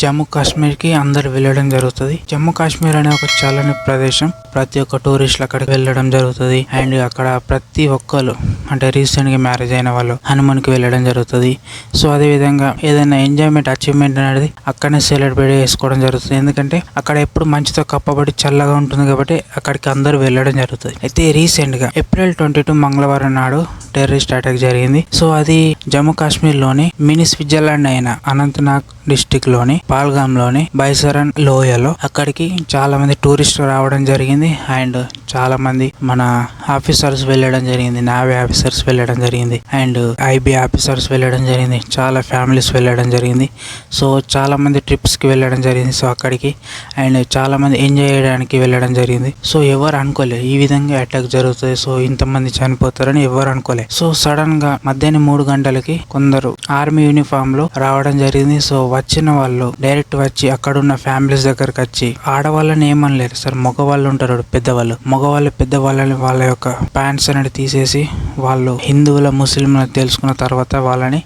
జమ్మూ కాశ్మీర్కి అందరు వెళ్ళడం జరుగుతుంది. జమ్మూ కాశ్మీర్ అనే ఒక చల్లని ప్రదేశం. ప్రతి ఒక్క టూరిస్టులు అక్కడికి వెళ్ళడం జరుగుతుంది. అండ్ అక్కడ ప్రతి ఒక్కరు అంటే రీసెంట్గా మ్యారేజ్ అయిన వాళ్ళు హనుమాన్కి వెళ్ళడం జరుగుతుంది. సో అదే విధంగా ఏదైనా ఎంజాయ్మెంట్ అచీవ్మెంట్ అనేది అక్కడనే సెలబ్రేట్ చేసుకోవడం జరుగుతుంది. ఎందుకంటే అక్కడ ఎప్పుడు మంచుతో కప్పబడి చల్లగా ఉంటుంది కాబట్టి అక్కడికి అందరూ వెళ్ళడం జరుగుతుంది. అయితే రీసెంట్గా ఏప్రిల్ ట్వంటీ టూ మంగళవారం నాడు టెర్రరిస్ట్ అటాక్ జరిగింది. సో అది జమ్మూ కాశ్మీర్లోని మినీ స్విట్జర్లాండ్ అయిన అనంతనాగ్ డిస్టిక్లోని పాల్గామ్లోని బైసరన్ లోయలో అక్కడికి చాలా మంది టూరిస్టులు రావడం జరిగింది. అండ్ చాలా మంది మన ఆఫీసర్స్ వెళ్ళడం జరిగింది. నావీ ఆఫీసర్స్ వెళ్ళడం జరిగింది. అండ్ ఐబీ ఆఫీసర్స్ వెళ్ళడం జరిగింది. చాలా ఫ్యామిలీస్ వెళ్ళడం జరిగింది. సో చాలా మంది ట్రిప్స్కి వెళ్ళడం జరిగింది. సో అక్కడికి అండ్ చాలా మంది ఎంజాయ్ చేయడానికి వెళ్ళడం జరిగింది. సో ఎవరు అనుకోలేదు ఈ విధంగా అటాక్ జరుగుతుంది. సో ఇంతమంది చనిపోతారని ఎవరు అనుకోలేదు సో సడన్గా మధ్యాహ్నం మూడు గంటలు లోపలికి కొందరు ఆర్మీ యూనిఫామ్లో రావడం జరిగింది. సో వచ్చిన వాళ్ళు డైరెక్ట్ వచ్చి అక్కడ ఉన్న ఫ్యామిలీస్ దగ్గరకు వచ్చి ఆడవాళ్ళని ఏమనలేరు. సార్ మగవాళ్ళు ఉంటారు పెద్దవాళ్ళు. మగవాళ్ళు పెద్దవాళ్ళని వాళ్ళ యొక్క ప్యాంట్స్ అనేది తీసేసి వాళ్ళు హిందువుల ముస్లింల తెలుసుకున్న తర్వాత వాళ్ళని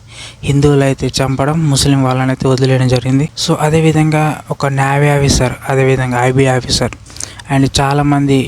హిందువులు అయితే చంపడం ముస్లిం వాళ్ళని అయితే వదిలేయడం జరిగింది. సో అదే విధంగా ఒక నావీ ఆఫీసర్ అదే విధంగా ఐబీ ఆఫీసర్ అండ్ చాలామంది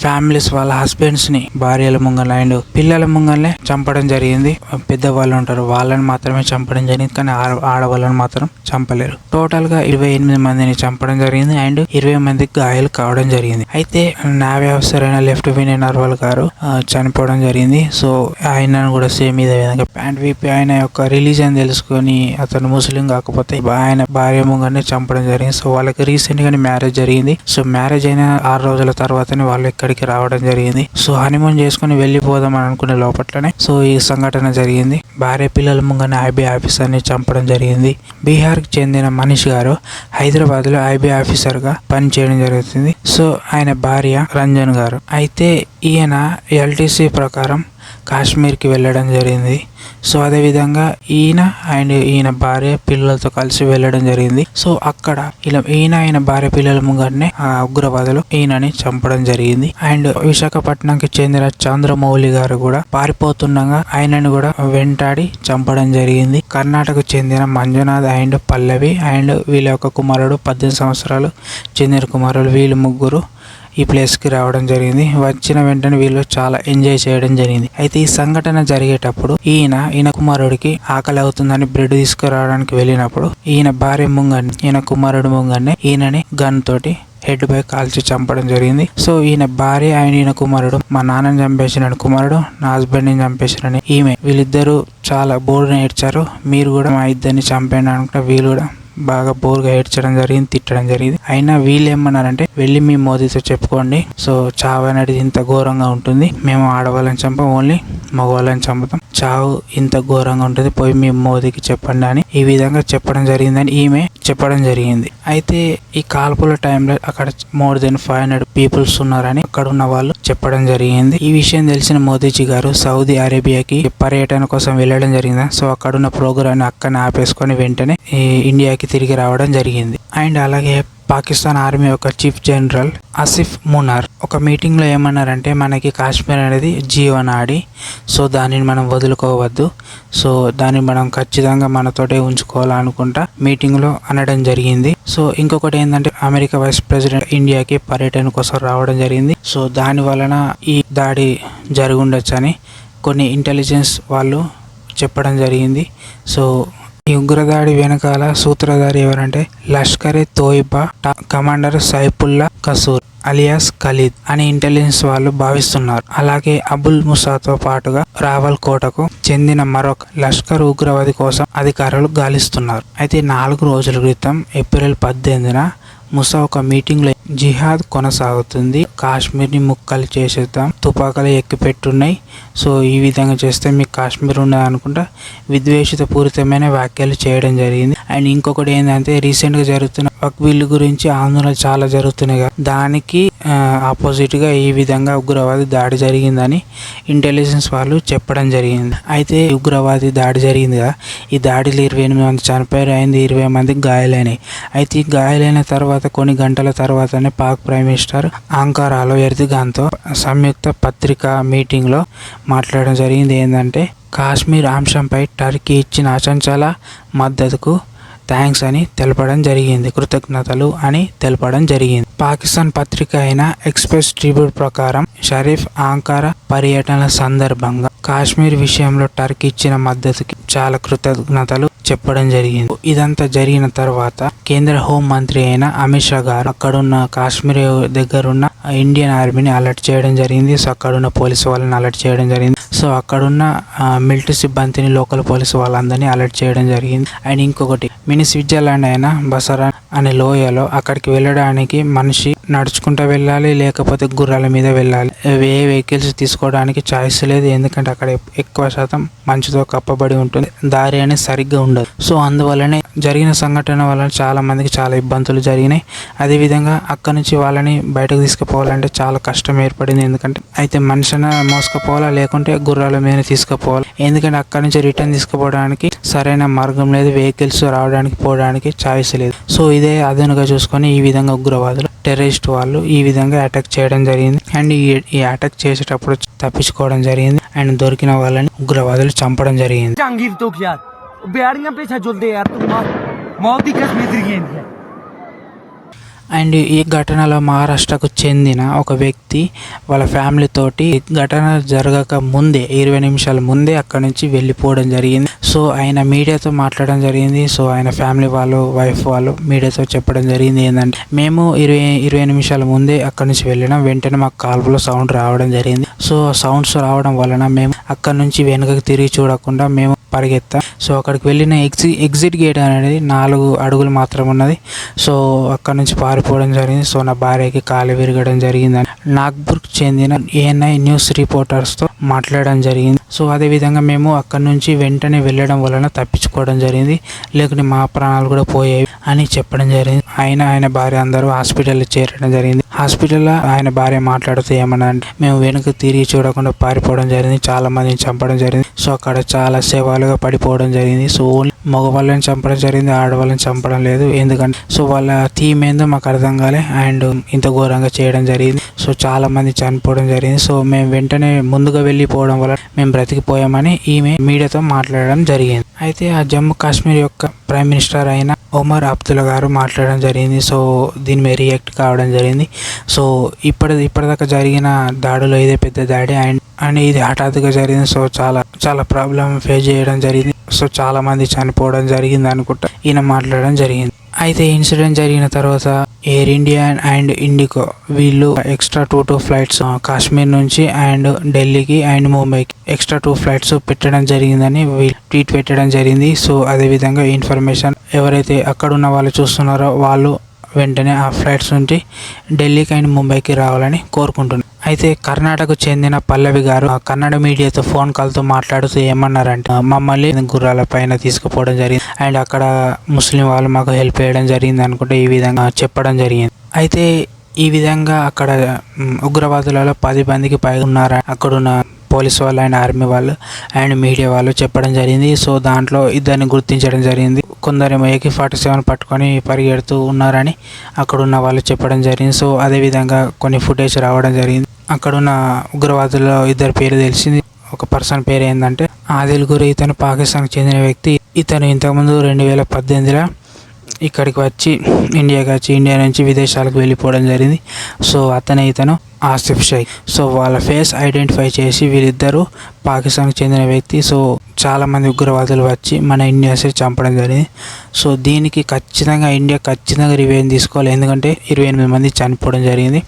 ఫ్యామిలీస్ వాళ్ళ హస్బెండ్స్ని భార్యల ముంగల అండ్ పిల్లల ముంగల్నే చంపడం జరిగింది. పెద్దవాళ్ళు ఉంటారు వాళ్ళని మాత్రమే చంపడం జరిగింది కానీ ఆడ- ఆడవాళ్ళని మాత్రం చంపలేరు. టోటల్గా ఇరవై ఎనిమిది మందిని చంపడం జరిగింది అండ్ ఇరవై మందికి గాయాలు కావడం జరిగింది. అయితే నావీ ఆఫీసర్ అయిన విన్ నర్వల్ గారు చనిపోవడం జరిగింది. సో ఆయనను కూడా సేమ్ ఇదే విధంగా ప్యాంట్ విపి ఆయన యొక్క రిలీజన్ తెలుసుకొని అతను ముస్లిం కాకపోతే ఆయన భార్య ముంగనే చంపడం జరిగింది. సో వాళ్ళకి రీసెంట్ గానే మ్యారేజ్ జరిగింది. సో మ్యారేజ్ అయిన ఆరు రోజుల తర్వాతనే వాళ్ళు ఇక్కడికి రావడం జరిగింది. సో హనీమూన్ చేసుకుని వెళ్ళిపోదాం అని అనుకునే లోపట్లనే సో ఈ సంఘటన జరిగింది. భార్య పిల్లల ముంగనే ఐబీ ఆఫీసర్ని చంపడం జరిగింది. బీహార్కి చెందిన మనీష్ గారు హైదరాబాద్లో ఐబీ ఆఫీసర్గా పనిచేయడం జరుగుతుంది. సో ఆయన భార్య రంజన్ గారు. అయితే ఈయన ఎల్టీసీ ప్రకారం కాశ్మీర్కి వెళ్ళడం జరిగింది. సో అదేవిధంగా ఈయన అండ్ ఈయన భార్య పిల్లలతో కలిసి వెళ్ళడం జరిగింది. సో అక్కడ ఇలా ఈయన ఆయన భార్య పిల్లల ముంగటనే ఆ ఉగ్రవాదులు ఈయనని చంపడం జరిగింది. అండ్ విశాఖపట్నంకి చెందిన చంద్రమౌళి గారు కూడా పారిపోతుండగా ఆయనను కూడా వెంటాడి చంపడం జరిగింది. కర్ణాటక చెందిన మంజునాథ్ అండ్ పల్లవి అండ్ వీళ్ళ యొక్క కుమారుడు పద్దెనిమిది సంవత్సరాలు చెందిన కుమారుడు వీళ్ళు ముగ్గురు ఈ ప్లేస్కి రావడం జరిగింది. వచ్చిన వెంటనే వీళ్ళు చాలా ఎంజాయ్ చేయడం జరిగింది. అయితే ఈ సంఘటన జరిగేటప్పుడు ఈయన ఈయన కుమారుడికి ఆకలి అవుతుందని బ్రెడ్ తీసుకురావడానికి వెళ్ళినప్పుడు ఈయన భార్య ముంగని ఈయన కుమారుడు ముంగనే ఈయనని గన్ తోటి హెడ్ పై కాల్చి చంపడం జరిగింది. సో ఈయన భార్య ఆయన ఈయన కుమారుడు మా నాన్నని చంపేసిన కుమారుడు నా హస్బెండ్ని ఈమె వీళ్ళిద్దరూ చాలా బోర్డున ఏడ్చారు. మీరు కూడా మా ఇద్దరిని చంపండి అనుకుంటే వీళ్ళు కూడా బాగా బోర్గా ఏడ్చడం జరిగింది తిట్టడం జరిగింది. అయినా వీళ్ళు ఏమన్నారంటే వెళ్ళి మీ మోదీతో చెప్పుకోండి. సో చావు అనేది ఇంత ఘోరంగా ఉంటుంది. మేము ఆడవాళ్ళని చంపం ఓన్లీ మగవాళ్ళని చంపుతాం. చావు ఇంత ఘోరంగా ఉంటుంది. పోయి మీ మోదీకి చెప్పండి అని ఈ విధంగా చెప్పడం జరిగిందని ఈమె చెప్పడం జరిగింది. అయితే ఈ కాల్పుల టైంలో అక్కడ more than five hundred peoples ఉన్నారని అక్కడ ఉన్న వాళ్ళు చెప్పడం జరిగింది. ఈ విషయం తెలిసిన మోదీజీ గారు సౌదీ అరేబియాకి పర్యటన కోసం వెళ్ళడం జరిగింది. సో అక్కడ ఉన్న ప్రోగ్రామ్ అక్కడనే ఆపేసుకొని వెంటనే ఇండియాకి తిరిగి రావడం జరిగింది. అండ్ అలాగే పాకిస్తాన్ ఆర్మీ యొక్క చీఫ్ జనరల్ ఆసిఫ్ మునార్. ఒక మీటింగ్లో ఏమన్నారంటే మనకి కాశ్మీర్ అనేది జీవనాడి సో దానిని మనం వదులుకోవద్దు. సో దాన్ని మనం ఖచ్చితంగా మనతోటే ఉంచుకోవాలనుకుంటా మీటింగ్లో అనడం జరిగింది. సో ఇంకొకటి ఏంటంటే అమెరికా వైస్ ప్రెసిడెంట్ ఇండియాకి పర్యటన కోసం రావడం జరిగింది. సో దాని వలన ఈ దాడి జరుగుండొచ్చని కొన్ని ఇంటెలిజెన్స్ వాళ్ళు చెప్పడం జరిగింది. సో ఈ ఉగ్రదాడి వెనకాల సూత్రధారి ఎవరంటే లష్కరే తోయిబా కమాండర్ సైఫుల్లా కసూర్ అలియాస్ ఖలీద్ అని ఇంటెలిజెన్స్ వాళ్ళు భావిస్తున్నారు. అలాగే అబుల్ ముసాతో పాటుగా రావల్ కోటకు చెందిన మరొక లష్కర్ ఉగ్రవాది కోసం అధికారులు గాలిస్తున్నారు. అయితే నాలుగు రోజుల క్రితం ఏప్రిల్ పద్దెనిమిదిన ముసా ఒక మీటింగ్లో జిహాద్ కొనసాగుతుంది. కాశ్మీర్ని ముక్కలు చేసేద్దాం. తుపాకులు ఎక్కిపెట్టున్నాయి. సో ఈ విధంగా చేస్తే మీకు కాశ్మీర్ ఉన్నది అనుకుంటా విద్వేషిత పూరితమైన వ్యాఖ్యలు చేయడం జరిగింది. అండ్ ఇంకొకటి ఏంటంటే రీసెంట్గా జరుగుతున్న వక్ బిల్లు గురించి ఆందోళన చాలా జరుగుతున్నాయి కదా. దానికి ఆపోజిట్గా ఈ విధంగా ఉగ్రవాది దాడి జరిగిందని ఇంటెలిజెన్స్ వాళ్ళు చెప్పడం జరిగింది. అయితే ఉగ్రవాది దాడి జరిగింది కదా. ఈ దాడిలో ఇరవై ఎనిమిది మంది చనిపోయారు. అయింది ఇరవై మందికి గాయాలైనాయి. అయితే ఈ గాయాలైన తర్వాత కొన్ని గంటల తర్వాతనే పాక్ ప్రైమ్ మినిస్టర్ అంకారాలో ఎర్దిగాన్తో సంయుక్త పత్రికా మీటింగ్లో మాట్లాడడం జరిగింది. ఏంటంటే కాశ్మీర్ అంశంపై టర్కీ ఇచ్చిన అచంచల మద్దతుకు థ్యాంక్స్ అని తెలపడం జరిగింది. కృతజ్ఞతలు అని తెలపడం జరిగింది. పాకిస్తాన్ పత్రిక అయిన ఎక్స్ప్రెస్ ట్రిబ్యూట్ ప్రకారం షరీఫ్ ఆంకార పర్యటన సందర్భంగా కాశ్మీర్ విషయంలో టర్కీ ఇచ్చిన మద్దతుకి చాలా కృతజ్ఞతలు చెప్పడం జరిగింది. ఇదంతా జరిగిన తర్వాత కేంద్ర హోం మంత్రి అయిన అమిత్ షా గారు అక్కడున్న కాశ్మీర్ దగ్గరున్న ఇండియన్ ఆర్మీని అలర్ట్ చేయడం జరిగింది. సో అక్కడున్న పోలీసు వాళ్ళని అలర్ట్ చేయడం జరిగింది. సో అక్కడున్న మిలిటరీ సిబ్బందిని లోకల్ పోలీసు వాళ్ళందరినీ అలర్ట్ చేయడం జరిగింది. అండ్ ఇంకొకటి మినీ స్విట్జర్లాండ్ అయిన బసరా అనే లోయలో అక్కడికి వెళ్ళడానికి మన మనిషి నడుచుకుంటూ వెళ్ళాలి లేకపోతే గుర్రాల మీద వెళ్ళాలి. ఏ వెహికల్స్ తీసుకోవడానికి ఛాయిస్ లేదు ఎందుకంటే అక్కడ ఎక్కువ శాతం మంచుతో కప్పబడి ఉంటుంది. దారి అనేది సరిగ్గా ఉండదు. సో అందువల్లనే జరిగిన సంఘటన వలన చాలా మందికి చాలా ఇబ్బందులు జరిగినాయి. అదేవిధంగా అక్కడ నుంచి వాళ్ళని బయటకు తీసుకుపోవాలంటే చాలా కష్టం ఏర్పడింది. ఎందుకంటే అయితే మనిషిని మోసుకుపోవాలా లేకుంటే గుర్రాల మీద తీసుకుపోవాలి? ఎందుకంటే అక్కడ నుంచి రిటర్న్ తీసుకుపోవడానికి సరైన మార్గం లేదు వెహికల్స్ రావడానికి పోవడానికి ఛాయిస్ లేదు. సో ఇదే అదనుగా చూసుకొని ఈ విధంగా ఉగ్రవాదులు టెర్రరిస్ట్ వాళ్ళు ఈ విధంగా అటాక్ చేయడం జరిగింది. అండ్ ఈ ఈ అటాక్ చేసేటప్పుడు తప్పించుకోవడం జరిగింది. అండ్ దొరికిన వాళ్ళని ఉగ్రవాదులు చంపడం జరిగింది. అండ్ ఈ ఘటనలో మహారాష్ట్రకు చెందిన ఒక వ్యక్తి వాళ్ళ ఫ్యామిలీతోటి ఘటన జరగక ముందే ఇరవై నిమిషాల ముందే అక్కడ నుంచి వెళ్ళిపోవడం జరిగింది. సో ఆయన మీడియాతో మాట్లాడడం జరిగింది. సో ఆయన ఫ్యామిలీ వాళ్ళు వైఫ్ వాళ్ళు మీడియాతో చెప్పడం జరిగింది. ఏంటంటే మేము ఇరవై ఇరవై నిమిషాల ముందే అక్కడ నుంచి వెళ్ళినాం. వెంటనే మాకు కాల్పులో సౌండ్ రావడం జరిగింది. సో సౌండ్స్ రావడం వలన మేము అక్కడ నుంచి వెనుకకు తిరిగి చూడకుండా మేము పరిగెత్తా. సో అక్కడికి వెళ్ళిన ఎగ్జి ఎగ్జిట్ గేట్ అనేది నాలుగు అడుగులు మాత్రం ఉన్నది. సో అక్కడ నుంచి పారిపోవడం జరిగింది. సో నా భార్యకి కాలు విరగడం జరిగింది. నాగ్పూర్కి చెందిన ఏఎన్ఐ న్యూస్ రిపోర్టర్స్తో మాట్లాడడం జరిగింది. సో అదేవిధంగా మేము అక్కడ నుంచి వెంటనే వెళ్ళడం వలన తప్పించుకోవడం జరిగింది. లేకుంటే మా ప్రాణాలు కూడా పోయాయి అని చెప్పడం జరిగింది. ఆయన ఆయన భార్య అందరూ హాస్పిటల్లో చేరడం జరిగింది. హాస్పిటల్లో ఆయన భార్య మాట్లాడుతూ ఏమన్నా అంటే మేము వెనుక తిరిగి చూడకుండా పారిపోవడం జరిగింది. చాలా మందిని చంపడం జరిగింది. సో అక్కడ చాలా సేవలుగా పడిపోవడం జరిగింది. సో ఓన్లీ మగవాళ్ళని చంపడం జరిగింది ఆడవాళ్ళని చంపడం లేదు. ఎందుకంటే సో వాళ్ళ థీమ్ ఏందో మాకు అర్థం కాలే. అండ్ ఇంత ఘోరంగా చేయడం జరిగింది. సో చాలా మంది చనిపోవడం జరిగింది. సో మేము వెంటనే ముందుగా వెళ్ళిపోవడం వల్ల మేము బ్రతికిపోయామని ఈమె మీడియాతో మాట్లాడడం జరిగింది. అయితే ఆ జమ్మూ కాశ్మీర్ యొక్క ప్రైమ్ మినిస్టర్ అయిన ఒమర్ అబ్దుల్ గారు మాట్లాడడం జరిగింది. సో దీని మీద రియాక్ట్ కావడం జరిగింది. సో ఇప్పటి ఇప్పటిదాకా జరిగిన దాడిలో ఇదే పెద్ద దాడి. అండ్ అండ్ ఇది హఠాత్తుగా జరిగింది. సో చాలా చాలా ప్రాబ్లం ఫేస్ చేయడం జరిగింది. సో చాలా మంది చనిపోవడం జరిగింది అనుకుంటా. ఈయన మాట్లాడడం జరిగింది. అయితే ఇన్సిడెంట్ జరిగిన తర్వాత ఎయిర్ ఇండియా అండ్ ఇండిగో వీళ్ళు extra two two flights Kashmir నుంచి అండ్ ఢిల్లీకి అండ్ ముంబైకి ఎక్స్ట్రా టూ ఫ్లైట్స్ పెట్టడం జరిగిందని వీళ్ళు ట్వీట్ పెట్టడం జరిగింది. సో అదేవిధంగా ఇన్ఫర్మేషన్ ఎవరైతే అక్కడ ఉన్న వాళ్ళు చూస్తున్నారో వాళ్ళు వెంటనే ఆ ఫ్లైట్స్ నుంచి ఢిల్లీకి అండ్ ముంబైకి రావాలని కోరుకుంటున్నారు అయితే కర్ణాటకకు చెందిన పల్లవి గారు ఆ కన్నడ మీడియాతో ఫోన్ కాల్తో మాట్లాడుతూ ఏమన్నారంటే మమ్మల్ని గుర్రాల పైన తీసుకుపోవడం జరిగింది. అండ్ అక్కడ ముస్లిం వాళ్ళు మాకు హెల్ప్ చేయడం జరిగింది అనుకుంటే ఈ విధంగా చెప్పడం జరిగింది. అయితే ఈ విధంగా అక్కడ ఉగ్రవాదులలో పది మందికి పైగా ఉన్నారు. అక్కడున్న పోలీస్ వాళ్ళు అండ్ ఆర్మీ వాళ్ళు అండ్ మీడియా వాళ్ళు చెప్పడం జరిగింది. సో దాంట్లో ఇద్దరిని గుర్తించడం జరిగింది. కొందరేమో ఏకే ఫార్టీ సెవెన్ పట్టుకొని పరిగెడుతూ ఉన్నారని అక్కడున్న వాళ్ళు చెప్పడం జరిగింది. సో అదేవిధంగా కొన్ని ఫుటేజ్ రావడం జరిగింది. అక్కడున్న ఉగ్రవాదుల్లో ఇద్దరు పేరు తెలిసింది. ఒక పర్సన్ పేరు ఏంటంటే ఆదిల్ గురి ఇతను పాకిస్తాన్కి చెందిన వ్యక్తి. ఇతను ఇంతకుముందు రెండు వేల పద్దెనిమిదిలో ఇక్కడికి వచ్చి ఇండియాకి వచ్చి ఇండియా నుంచి విదేశాలకు వెళ్ళిపోవడం జరిగింది. సో అతనే ఇతను. ఆసిఫ్ షేక్. సో వాళ్ళ ఫేస్ ఐడెంటిఫై చేసి వీళ్ళిద్దరూ పాకిస్తాన్కి చెందిన వ్యక్తి. సో చాలామంది ఉగ్రవాదులు వచ్చి మన ఇండియాసే చంపడం జరిగింది. సో దీనికి ఖచ్చితంగా ఇండియా ఖచ్చితంగా రివెంజ్ తీసుకోవాలి. ఎందుకంటే ఇరవై ఎనిమిది మంది చనిపోవడం జరిగింది.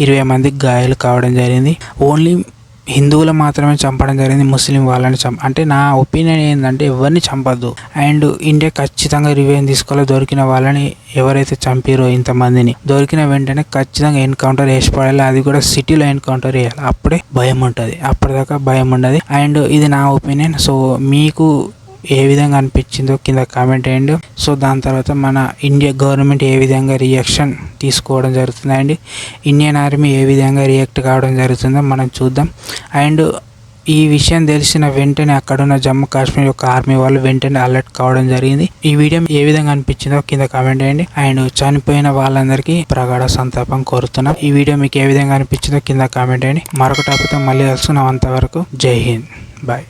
ఇరవై మందికి గాయాలు కావడం జరిగింది. ఓన్లీ హిందువులు మాత్రమే చంపడం జరిగింది ముస్లిం వాళ్ళని చంప అంటే నా ఒపీనియన్ ఏంటంటే ఎవరిని చంపద్దు. అండ్ ఇండియా ఖచ్చితంగా రివెంజ్ తీసుకోవాలి. దొరికిన వాళ్ళని ఎవరైతే చంపారో ఇంతమందిని దొరికిన వెంటనే ఖచ్చితంగా ఎన్కౌంటర్ వేసి పడాలి అది కూడా సిటీలో ఎన్కౌంటర్ వేయాలి అప్పుడే భయం ఉంటుంది. అప్పటిదాకా భయం ఉండదు. అండ్ ఇది నా ఒపీనియన్. సో మీకు ఏ విధంగా అనిపించిందో కింద కామెంట్ చేయండి. సో దాని తర్వాత మన ఇండియా గవర్నమెంట్ ఏ విధంగా రియాక్షన్ తీసుకోవడం జరుగుతుంది అండ్ ఇండియన్ ఆర్మీ ఏ విధంగా రియాక్ట్ కావడం జరుగుతుందో మనం చూద్దాం. అండ్ ఈ విషయం తెలిసిన వెంటనే అక్కడున్న జమ్మూ కాశ్మీర్ యొక్క ఆర్మీ వాళ్ళు వెంటనే అలర్ట్ కావడం జరిగింది. ఈ వీడియో ఏ విధంగా అనిపించిందో కింద కామెంట్ చేయండి. అండ్ చనిపోయిన వాళ్ళందరికీ ప్రగాఢ సంతాపం కోరుతున్నాం. ఈ వీడియో మీకు ఏ విధంగా అనిపించిందో కింద కామెంట్ చేయండి. మరొక టాపిక్తో మళ్ళీ కలుసుకున్నాం అంతవరకు జై హింద్. బాయ్.